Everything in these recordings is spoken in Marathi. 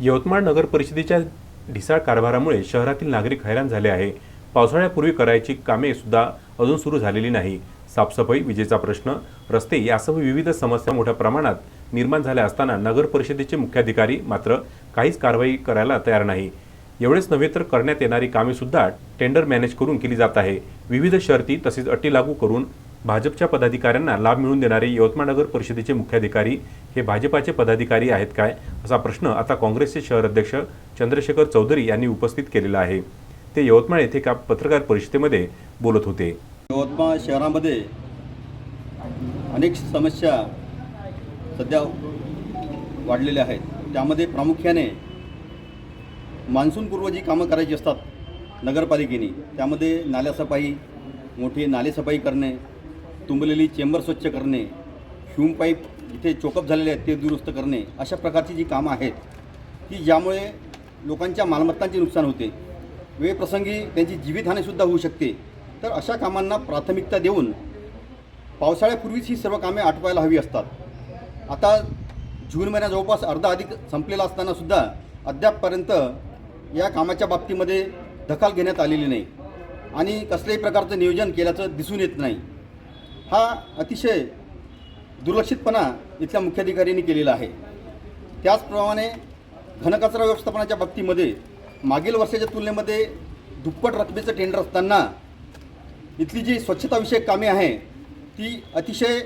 यवतमाळ नगर परिषदेच्या ढिसाळ कारभारामुळे शहरातील नागरिक हैराण झाले आहे. पावसाळ्यापूर्वी करायची कामे सुद्धा अजून सुरू झालेली नाही. साफसफाई विजेचा प्रश्न रस्ते यासह विविध समस्या मोठ्या प्रमाणात निर्माण झाल्या असताना नगर परिषदेचे मुख्याधिकारी मात्र काहीच कारवाई करायला तयार नाही. एवढेच नव्हे तर करण्यात येणारी कामे सुद्धा टेंडर मॅनेज करून केली जात आहे. विविध शर्ती तसेच अटी लागू करून भाजपच्या पदाधिकाऱ्यांना लाभ मिळवून देणारे यवतमाळ नगर परिषदेचे मुख्याधिकारी हे भाजपाचे पदाधिकारी आहेत काय असा प्रश्न आता काँग्रेसचे शहर अध्यक्ष चंद्रशेखर चौधरी यांनी उपस्थित केलेला आहे. ते यवतमाळ येथे एका पत्रकार परिषदेमध्ये बोलत होते. यवतमाळ शहरामध्ये अनेक समस्या सध्या वाढलेल्या आहेत. त्यामध्ये प्रामुख्याने मान्सूनपूर्व जी कामं करायची असतात नगरपालिकेने त्यामध्ये नाल्यासफाई मोठी नालेसफाई करणे तुंबलेली चेंबर स्वच्छ करणे ह्यूम पाईप जिथे चोकअप झालेले आहेत ते दुरुस्त करणे अशा प्रकारची जी कामं आहेत की ज्यामुळे लोकांच्या मालमत्तांचे नुकसान होते. वेळप्रसंगी त्यांची जीवितहानीसुद्धा होऊ शकते. तर अशा कामांना प्राथमिकता देऊन पावसाळ्यापूर्वीच ही सर्व कामे आटवायला हवी असतात. आता जून महिना जवळपास अर्धा अधिक संपलेला असतानासुद्धा अद्यापपर्यंत या कामाच्या बाबतीमध्ये दखल घेण्यात आलेली नाही. आणि कसल्याही प्रकारचं नियोजन केल्याचं दिसून येत नाही. हा अतिशय दुर्लक्षितपणा इथल्या मुख्याधिकाऱ्यांनी केलेला आहे. त्याचप्रमाणे घनकचरा व्यवस्थापनाच्या बाबतीमध्ये मागील वर्षाच्या तुलनेमध्ये दुप्पट रकमेचं टेंडर असताना इथली जी स्वच्छताविषयक कामे आहे ती अतिशय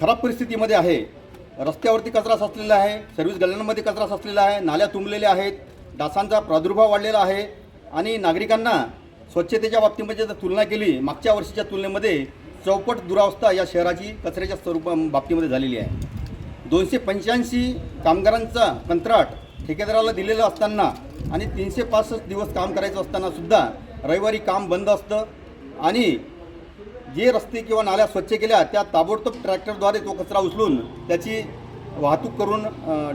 खराब परिस्थितीमध्ये आहे. रस्त्यावरती कचरा साचलेला आहे सर्व्हिस गल्ल्यांमध्ये कचरा साचलेला आहे नाल्या तुंबलेल्या आहेत डासांचा प्रादुर्भाव वाढलेला आहे आणि नागरिकांना स्वच्छतेच्या बाबतीमध्ये जर तुलना केली मागच्या वर्षीच्या तुलनेमध्ये चौपट दुरावस्था या शहराची कचऱ्याच्या स्वरूपा बाबतीमध्ये झालेली आहे. दोनशे पंच्याऐंशी कामगारांचा कंत्राट ठेकेदाराला दिलेलं असताना आणि तीनशे पासष्ट दिवस काम करायचं असताना सुद्धा रविवारी काम बंद असतं आणि जे रस्ते किंवा नाल्या स्वच्छ केल्या त्या ताबडतोब ट्रॅक्टरद्वारे तो कचरा उचलून त्याची वाहतूक करून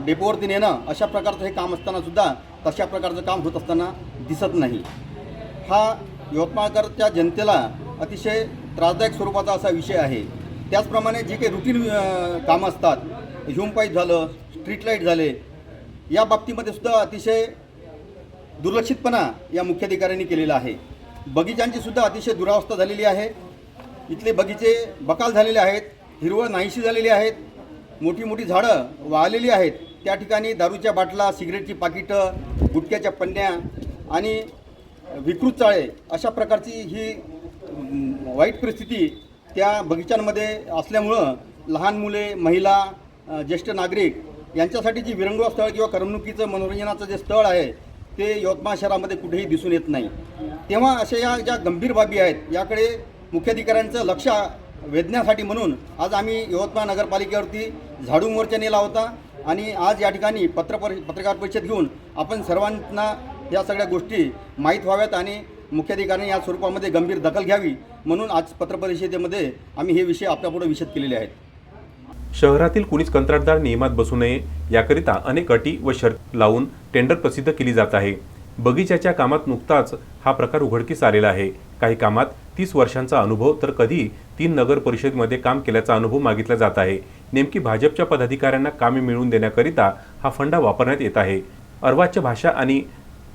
डेपोवरती नेणं अशा प्रकारचं हे काम असताना सुद्धा तशा प्रकारचं काम होत असताना दिसत नाही. हा यवतमाळकरच्या जनतेला अतिशय त्रासदायक स्वरूपाचा असा विषय आहे. त्याचप्रमाणे जे काही रुटीन कामं असतात ह्यूम पाईप झालं स्ट्रीट लाइट झाले या बाबतीमध्ये सुद्धा अतिशय दुर्लक्षितपणा या मुख्याधिकाऱ्यांनी केलेला आहे. बगीचांची सुद्धा अतिशय दुरावस्था झालेली आहे. इथले बगीचे बकाल झालेले आहेत हिरवळ नाहीशी झालेली आहेत मोठी मोठी झाडं वाळलेली आहेत. त्या ठिकाणी दारूच्या बाटला सिगरेटची पाकिटं गुटख्याच्या पन्न्या आणि विकृत चाळे अशा प्रकारची ही वाईट परिस्थिती त्या बगीचांमध्ये असल्यामुळं लहान मुले महिला ज्येष्ठ नागरिक यांच्यासाठी जी विरंगुळा स्थळ किंवा करमणुकीचं मनोरंजनाचं जे स्थळ आहे ते यवतमाळ शहरामध्ये कुठेही दिसून येत नाही. तेव्हा अशा या ज्या गंभीर बाबी आहेत याकडे मुख्याधिकाऱ्यांचं लक्ष वेधण्यासाठी म्हणून आज आम्ही यवतमाळ नगरपालिकेवरती झाडू मोर्चा नेला होता आणि आज या ठिकाणी पत्रपर पत्रकार परिषद घेऊन आपण सर्वांना या सगळ्या गोष्टी माहीत व्हाव्यात आणि मुख्याधिकाऱ्यांनी या स्वरूपामध्ये गंभीर दखल घ्यावी म्हणून आज पत्रपरिषदेमध्ये आम्ही हे विषय आपल्यापुढे विषद केलेले आहेत. शहरातील कुणीच कंत्राटदार नियमात बसू नये याकरिता अनेक अटी व शर्त लावून टेंडर प्रसिद्ध केली जात आहे. बगीचाच्या कामात नुकताच हा प्रकार उघडकीस आलेला आहे. काही कामात तीस वर्षांचा अनुभव तर कधी तीन नगर परिषदेमध्ये काम केल्याचा अनुभव मागितला जात आहे. नेमकी भाजपच्या पदाधिकाऱ्यांना कामे मिळवून देण्याकरिता हा फंडा वापरण्यात येत आहे. अर्वाच्य भाषा आणि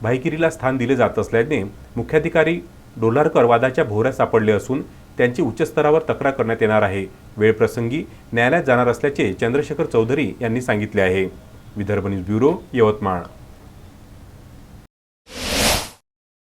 भाईगिरीला स्थान दिले जात असल्याने मुख्याधिकारी डोलारकर वादाच्या भोवऱ्यात सापडले असून त्यांची उच्चस्तरावर तक्रार करण्यात येणार आहे. वेळप्रसंगी न्यायालयात जाणार असल्याचे चंद्रशेखर चौधरी यांनी सांगितले आहे. Vidarbha news bureau Yavatmal.